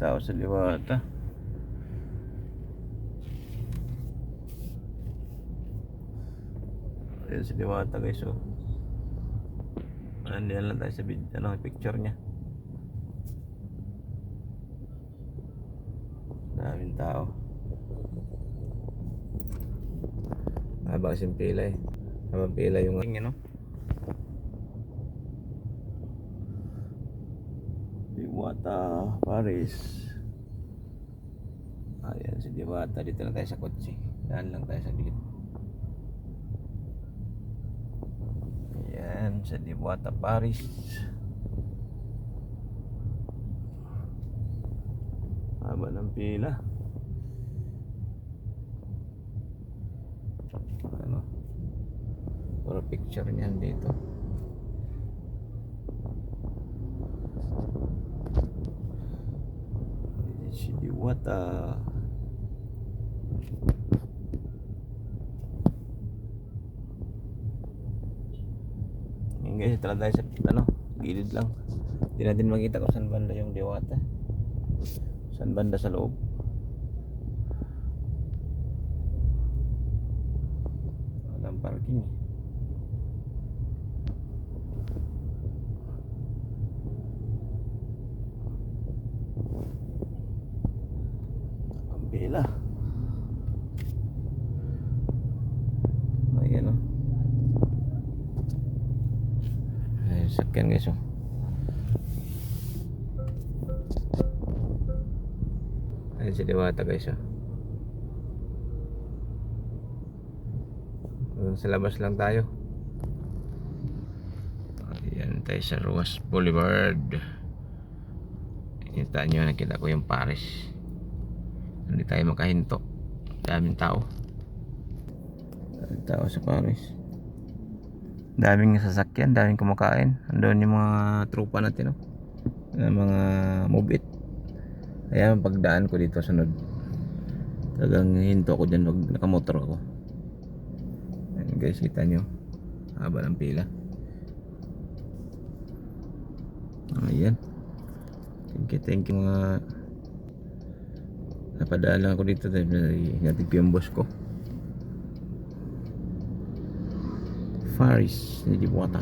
tao sa liwata. Ayan si Diwata guys oh. Nandiyan lang tayo sa vid ano, picture niya. Daming tao. Haba kasing pila eh. Habang pila yung ano. Diwata Paris. Ayan si Diwata. Dito lang tayo sa kotse. Daan lang tayo sa gilid. Ayan sa Diwata Paris. Haba ng pila. Ano? Puro picture niyan dito. Ayan Si Diwata. Ngayon guys, tala tayo sa ano, gilid lang. Hindi natin makita kung saan banda yung Diwata. Saan banda sa loob. Walang parking eh. Pila. Ayan o. Ay, sakyan guys oh. Ayan si Diwata guys oh. Hanggang Sa labas lang tayo. Ayan tayo sa Ruas Boulevard. Kita nyo, nakita ko yung Paris. Hindi tayo makahinto. Daming tao. Daming tao sa Paris. Daming sasakyan, daming kumakain. Andun yung mga trupa natin, no? Yung mga mobit. Kaya pagdaan ko dito sunod. Talagang hinto ako dyan pag nakamotor ako. Ayan guys, kita nyo. Haba ng pila. Ayan. Thank you, thank you mga napadaan lang ako dito dahil ko yung boss ko. Faris ni Diwata.